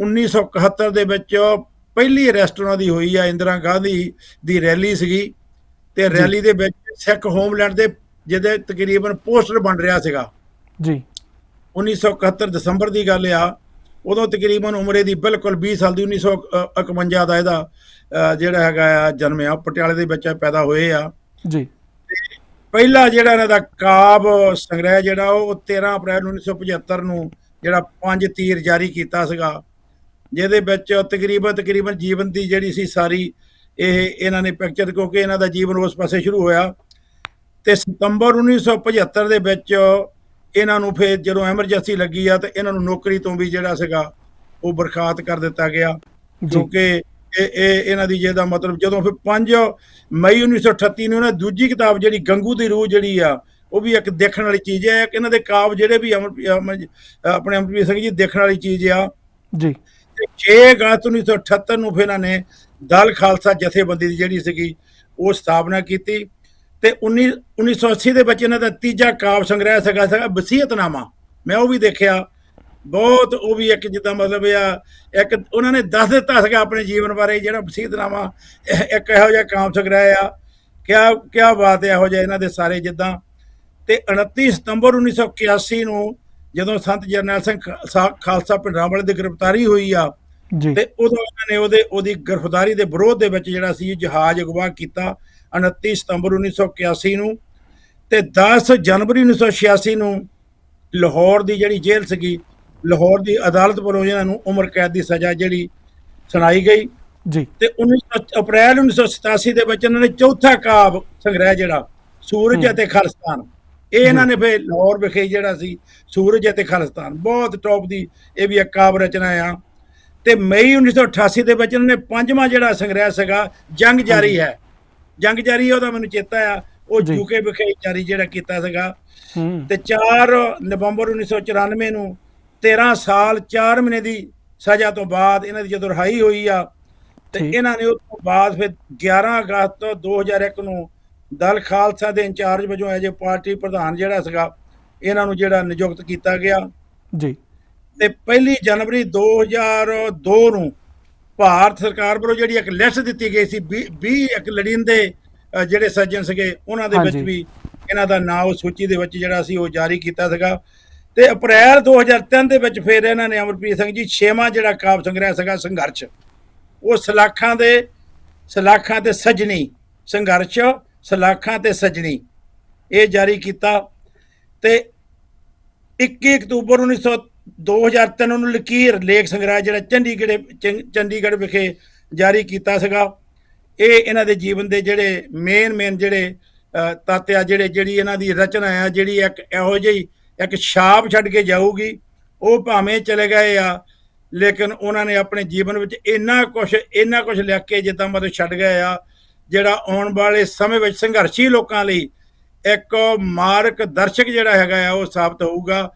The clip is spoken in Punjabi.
1971 ਦੇ ਵਿੱਚ ਪਹਿਲੀ ਅਰੈਸਟ ਉਹਨਾਂ ਦੀ ਹੋਈ ਆ ਇੰਦਰਾ ਗਾਂਧੀ ਦੀ ਰੈਲੀ ਸੀਗੀ ਤੇ ਰੈਲੀ ਦੇ ਵਿੱਚ ਸਿੱਖ ਹੋਮਲੈਂਡ ਦੇ ਜਿਹਦੇ ਤਕਰੀਬਨ ਪੋਸਟਰ ਬਣ ਰਿਹਾ ਸੀਗਾ। ਜੀ। 1971 ਦਸੰਬਰ ਦੀ ਗੱਲ ਆ ਉਦੋਂ ਤਕਰੀਬਨ ਉਮਰੇ ਦੀ ਬਿਲਕੁਲ 20 ਸਾਲ ਦੀ 1951 ਦਾ ਇਹਦਾ ਜਿਹੜਾ ਹੈਗਾ ਆ ਜਨਮਿਆ ਪਟਿਆਲੇ ਦੇ ਵਿੱਚ ਪੈਦਾ ਹੋਏ ਆ। ਜੀ। ਪਹਿਲਾ ਜਿਹੜਾ ਇਹਨਾਂ ਦਾ ਕਾਬ ਸੰਗ੍ਰਹਿ ਜਿਹੜਾ ਉਹ 13 ਅਪ੍ਰੈਲ 1975 ਨੂੰ ਜਿਹੜਾ ਪੰਜ ਤੀਰ ਜਾਰੀ ਕੀਤਾ ਸੀਗਾ। ਜਿਹਦੇ ਵਿੱਚ ਤਕਰੀਬਨ ਤਕਰੀਬਨ ਜੀਵਨ ਦੀ ਜਿਹੜੀ ਸੀ ਸਾਰੀ ਇਹ ਇਹਨਾਂ ਨੇ ਪਿਕਚਰ ਕਿਉਂਕਿ ਇਹਨਾਂ ਦਾ ਜੀਵਨ ਉਸ ਪਾਸੇ ਸ਼ੁਰੂ ਹੋਇਆ। ਤੇ ਸਤੰਬਰ 1975 ਦੇ ਵਿੱਚ ਇਹਨਾਂ ਨੂੰ ਫਿਰ ਜਦੋਂ ਐਮਰਜੈਂਸੀ ਲੱਗੀ ਆ ਤੇ ਇਹਨਾਂ ਨੂੰ ਨੌਕਰੀ ਤੋਂ ਵੀ ਜਿਹੜਾ ਸੀਗਾ ਉਹ ਬਰਖਾਸਤ ਕਰ ਦਿੱਤਾ ਗਿਆ। ਕਿਉਂਕਿ ਇਹ ਇਹ ਇਹਨਾਂ ਦੀ ਜਿਹਦਾ ਮਤਲਬ ਜਦੋਂ ਫਿਰ 5 ਮਈ 1938 ਨੂੰ ਇਹਨਾਂ ਦੂਜੀ ਕਿਤਾਬ ਜਿਹੜੀ ਗੰਗੂ ਦੀ ਰੂਹ ਜਿਹੜੀ ਆ ਉਹ ਵੀ ਇੱਕ ਦੇਖਣ ਵਾਲੀ ਚੀਜ਼ ਹੈ। ਕਿ ਇਹਨਾਂ ਦੇ ਕਾਵ ਜਿਹੜੇ ਵੀ ਆਪਣੇ ਅਮਰਪ੍ਰੀਤ ਸਿੰਘ ਜੀ ਦੇਖਣ ਵਾਲੀ ਚੀਜ਼ ਆ। ਜੀ। 6 ਅਗਸਤ 1978 ਨੂੰ ਫਿਰ ਇਹਨਾਂ ਨੇ ਦਲ ਖਾਲਸਾ ਜਥੇਬੰਦੀ ਦੀ ਜਿਹੜੀ ਸੀਗੀ, ਉਹ ਸਥਾਪਨਾ ਕੀਤੀ ਤੇ 19 1980 ਦੇ ਵਿੱਚ ਇਹਨਾਂ ਦਾ ਤੀਜਾ ਕਾਵਿ ਸੰਗ੍ਰਹਿ ਸੀਗਾ ਸੀਗਾ ਵਸੀਅਤਨਾਮਾ। ਮੈਂ ਉਹ ਵੀ ਦੇਖਿਆ। ਬਹੁਤ ਉਹ ਵੀ ਇੱਕ ਜਿੱਦਾਂ ਮਤਲਬ ਆ, ਇੱਕ ਉਹਨਾਂ ਨੇ ਦੱਸ ਦਿੱਤਾ ਸੀਗਾ ਆਪਣੇ ਜੀਵਨ ਬਾਰੇ, ਜਿਹੜਾ ਵਸੀਅਤਨਾਮਾ ਇੱਕ ਇਹੋ ਜਿਹਾ ਕਾਵ ਸੰਗ੍ਰਹਿ ਆ। ਕਿਆ ਕਿਆ ਬਾਤ ਹੈ ਇਹੋ ਜਿਹਾ ਇਹਨਾਂ ਦੇ ਸਾਰੇ ਜਿੱਦਾਂ। ਤੇ 29 ਸਤੰਬਰ 1981 ਨੂੰ ਜਦੋਂ ਸੰਤ ਜਰਨੈਲ ਸਿੰਘ ਖਾਲਸਾ ਖਾਲਸਾ ਪਿੰਡਰਾਂਵਾਲੇ ਦੀ ਗ੍ਰਿਫਤਾਰੀ ਹੋਈ ਆ ਜੀ। ਤੇ ਉਦੋਂ ਉਹਨਾਂ ਨੇ ਉਹਦੇ ਉਹਦੀ ਗ੍ਰਿਫਤਾਰੀ ਦੇ ਵਿਰੋਧ ਦੇ ਵਿੱਚ ਜਿਹੜਾ ਸੀ ਜਹਾਜ਼ ਅਗਵਾ ਕੀਤਾ 29 ਸਤੰਬਰ 1981 ਨੂੰ ਤੇ 10 ਜਨਵਰੀ 1986 ਨੂੰ ਲਾਹੌਰ ਦੀ ਜਿਹੜੀ ਜੇਲ੍ਹ ਸੀਗੀ ਲਾਹੌਰ ਦੀ ਅਦਾਲਤ ਵੱਲੋਂ ਇਹਨਾਂ ਨੂੰ ਉਮਰ ਕੈਦ ਦੀ ਸਜ਼ਾ ਜਿਹੜੀ ਸੁਣਾਈ ਗਈ। ਜੀ। ਤੇ 19 ਅਪ੍ਰੈਲ 1987 ਦੇ ਵਿੱਚ ਇਹਨਾਂ ਨੇ ਚੌਥਾ ਕਾਵ ਸੰਗ੍ਰਹਿ ਜਿਹੜਾ ਸੂਰਜ। ਅਤੇ ਖਾਲਿਸਤਾਨ। ਇਹ ਇਹਨਾਂ ਨੇ ਫਿਰ ਲਾਹੌਰ ਵਿਖੇ ਜਿਹੜਾ ਸੀ ਸੂਰਜ ਅਤੇ ਖਾਲਿਸਤਾਨ ਬਹੁਤ ਟੌਪ ਦੀ ਇਹ ਵੀ ਇੱਕ ਕਾਵ ਰਚਨਾ ਆ। ਤੇ ਮਈ 1988 ਦੇ ਵਿੱਚ ਇਹਨਾਂ ਨੇ ਪੰਜਵਾਂ ਜਿਹੜਾ ਸੰਗ੍ਰਹਿ ਸੀਗਾ ਜੰਗ ਜਾਰੀ ਹੈ। ਜੰਗ ਜਾਰੀ ਹੈ ਉਹਦਾ ਮੈਨੂੰ ਚੇਤਾ ਆ। ਉਹ ਜੀ। ਯੂਕੇ ਵਿਖੇ ਜਾਰੀ ਜਿਹੜਾ ਕੀਤਾ ਸੀਗਾ। ਤੇ 4 ਨਵੰਬਰ 1994 ਨੂੰ 13 ਸਾਲ 4 ਮਹੀਨੇ ਦੀ ਸਜ਼ਾ ਤੋਂ ਬਾਅਦ ਇਹਨਾਂ ਦੀ ਜਦੋਂ ਰਿਹਾਈ ਹੋਈ ਆ ਤੇ। ਇਹਨਾਂ ਨੇ ਉਸ ਤੋਂ ਬਾਅਦ ਫਿਰ 11 ਅਗਸਤ 2001 ਨੂੰ ਦਲ ਖਾਲਸਾ ਦੇ ਇੰਚਾਰਜ ਵਜੋਂ ਐਜ ਪਾਰਟੀ ਪ੍ਰਧਾਨ ਜਿਹੜਾ ਸੀਗਾ ਇਹਨਾਂ ਨੂੰ ਜਿਹੜਾ ਨਿਯੁਕਤ ਕੀਤਾ ਗਿਆ। ਜੀ। ਤੇ ਪਹਿਲੀ ਜਨਵਰੀ 2002 ਨੂੰ ਭਾਰਤ ਸਰਕਾਰ ਵੱਲੋਂ ਜਿਹੜੀ ਇੱਕ ਲਿਸਟ ਦਿੱਤੀ ਗਈ ਸੀ 20 ਇੱਕ ਲੜਿੰਦੇ ਜਿਹੜੇ ਸੱਜਣ ਸੀਗੇ ਉਹਨਾਂ ਦੇ ਵਿੱਚ। ਵੀ ਇਹਨਾਂ ਦਾ ਨਾਮ ਉਸ ਸੂਚੀ ਦੇ ਵਿੱਚ ਜਿਹੜਾ ਸੀ ਉਹ ਜਾਰੀ ਕੀਤਾ ਸੀਗਾ। ਤੇ ਅਪ੍ਰੈਲ 2003 ਦੇ ਵਿੱਚ ਫਿਰ ਇਹਨਾਂ ਨੇ ਅਮਰਪ੍ਰੀਤ ਸਿੰਘ ਜੀ ਛੇਵਾਂ ਜਿਹੜਾ ਕਾਵ ਸੰਗ੍ਰਹਿ ਸੀਗਾ ਸੰਘਰਸ਼। ਉਹ ਸਲਾਖਾਂ ਦੇ ਸਲਾਖਾਂ ਤੇ ਸਜਣੀ ਸੰਘਰਸ਼ ਸਲਾਖਾਂ ਤੇ ਸਜਣੀ ਇਹ ਜਾਰੀ ਕੀਤਾ ਤੇ 21 ਅਕਤੂਬਰ 1900 2003 ਨੂੰ ਲਕੀਰ ਲੇਖ ਸੰਗ੍ਰਹਿ ਜਿਹੜਾ ਚੰਡੀਗੜ੍ਹ ਚੰ- ਚੰਡੀਗੜ੍ਹ ਵਿਖੇ ਜਾਰੀ ਕੀਤਾ ਸੀਗਾ। ਇਹ ਇਹਨਾਂ ਦੇ ਜੀਵਨ ਦੇ ਜਿਹੜੇ ਮੇਨ ਮੇਨ ਜਿਹੜੇ ਤੱਤ ਆ ਜਿਹੜੇ, ਜਿਹੜੀ ਇਹਨਾਂ ਦੀ ਰਚਨਾ ਆ, ਜਿਹੜੀ ਇੱਕ ਇਹੋ ਜਿਹੀ ਇੱਕ ਛਾਪ ਛੱਡ ਕੇ ਜਾਊਗੀ, ਉਹ ਭਾਵੇਂ ਚਲੇ ਗਏ ਆ, ਲੇਕਿਨ ਉਹਨਾਂ ਨੇ ਆਪਣੇ ਜੀਵਨ ਵਿੱਚ ਇੰਨਾ ਕੁਝ ਇੰਨਾ ਕੁਝ ਲਿਖ ਕੇ ਜਿੱਦਾਂ ਮਤਲਬ ਛੱਡ ਗਏ ਆ ਜਿਹੜਾ ਆਉਣ ਵਾਲੇ ਸਮੇਂ ਵਿੱਚ ਸੰਘਰਸ਼ੀ ਲੋਕਾਂ ਲਈ ਇੱਕ ਮਾਰਗ ਦਰਸ਼ਕ ਜਿਹੜਾ ਹੈਗਾ ਆ, ਉਹ ਸਾਬਤ ਹੋਊਗਾ।